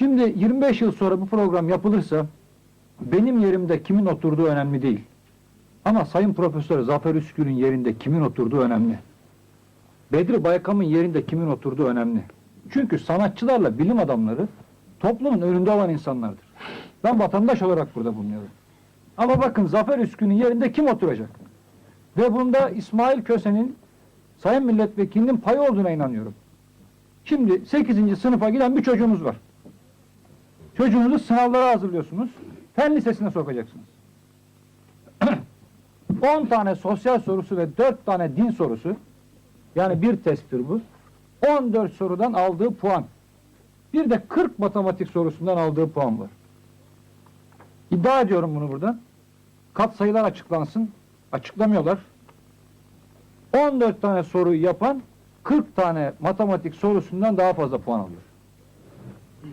Şimdi 25 yıl sonra bu program yapılırsa benim yerimde kimin oturduğu önemli değil. Ama Sayın Profesör Zafer Üskül'ün yerinde kimin oturduğu önemli. Bedri Baykam'ın yerinde kimin oturduğu önemli. Çünkü sanatçılarla bilim adamları toplumun önünde olan insanlardır. Ben vatandaş olarak burada bulunuyorum. Ama bakın Zafer Üskü'nün yerinde kim oturacak? Ve bunda İsmail Köse'nin Sayın Milletvekilinin payı olduğuna inanıyorum. Şimdi 8. sınıfa giden bir çocuğumuz var. Çocuğunuzu sınavlara hazırlıyorsunuz. Fen lisesine sokacaksınız. 10 tane sosyal sorusu ve 4 tane din sorusu yani bir testtir bu. 14 sorudan aldığı puan. Bir de 40 matematik sorusundan aldığı puan var. İddia ediyorum bunu buradan. Kat sayılar açıklansın. Açıklamıyorlar. 14 tane soruyu yapan 40 tane matematik sorusundan daha fazla puan alıyor.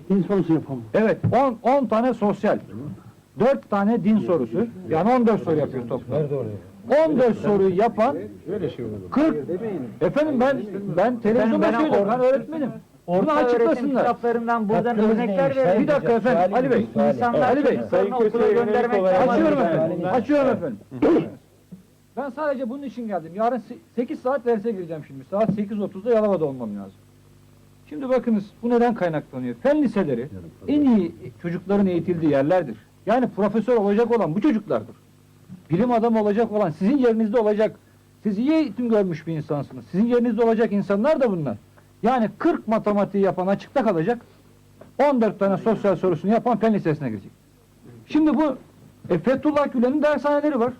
Din sorusu yapalım. Evet 10 10 tane sosyal. 4 tane din sorusu. Yani 14 soru yapıyor toplam. 14 soruyu yapan 40 Efendim ben ben televizyonda ben öğretmenim. Bunu Orta öğretim açıklasınlar. kitaplarından buradan Hakkınız örnekler neymiş? verelim. Bir dakika efendim Ali Bey. İnsanlar Ali Bey. çocuklarını okula göndermek Açıyorum efendim. Açıyorum efendim. Ben sadece bunun için geldim. Yarın 8 saat derse gireceğim şimdi. Saat 8.30'da Yalova'da olmam lazım. Şimdi bakınız bu neden kaynaklanıyor? Fen liseleri en iyi çocukların eğitildiği yerlerdir. Yani profesör olacak olan bu çocuklardır. Bilim adamı olacak olan, sizin yerinizde olacak, siz iyi eğitim görmüş bir insansınız. Sizin yerinizde olacak insanlar da bunlar. Yani 40 matematiği yapan açıkta kalacak, 14 tane sosyal sorusunu yapan fen lisesine girecek. Şimdi bu e, Fethullah Gülen'in dershaneleri var.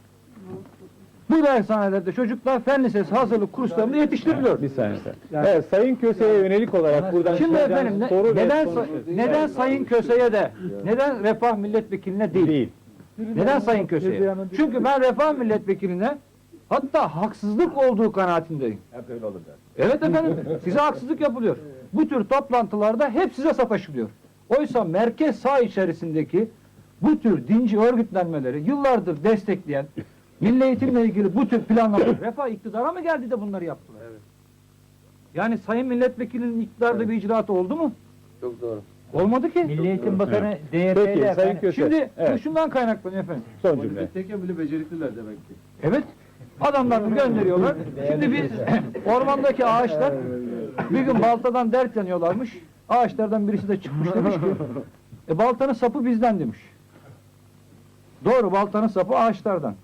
Bu dershanelerde çocuklar fen lisesi hazırlık kurslarında yetiştiriliyor. Bir saniye. Evet, Sayın Köse'ye yönelik olarak buradan Şimdi efendim ne- soru neden sonuç- sa- neden Sayın Köse'ye de neden Refah Milletvekiline değil? değil. Neden Sayın Köse'ye? Çünkü ben Refah Milletvekiline hatta haksızlık olduğu kanaatindeyim. Hep öyle olur Evet efendim size haksızlık yapılıyor. Bu tür toplantılarda hep size sataşılıyor. Oysa merkez sağ içerisindeki bu tür dinci örgütlenmeleri yıllardır destekleyen milli eğitimle ilgili bu tür planlamalar refah iktidara mı geldi de bunları yaptılar? Yani sayın milletvekilinin iktidarda bir icraatı oldu mu? Çok doğru. Olmadı ki. Milli Eğitim Bakanı Peki, DYP'li Sayın efendim. Köse. Şimdi bu evet, şundan kaynaklanıyor efendim. son cümle. bile becerikliler demek ki. Evet. Adamlarını gönderiyorlar. Şimdi biz ormandaki ağaçlar bir gün baltadan dert yanıyorlarmış. Ağaçlardan birisi de çıkmış demiş ki e, baltanın sapı bizden demiş. Doğru baltanın sapı ağaçlardan.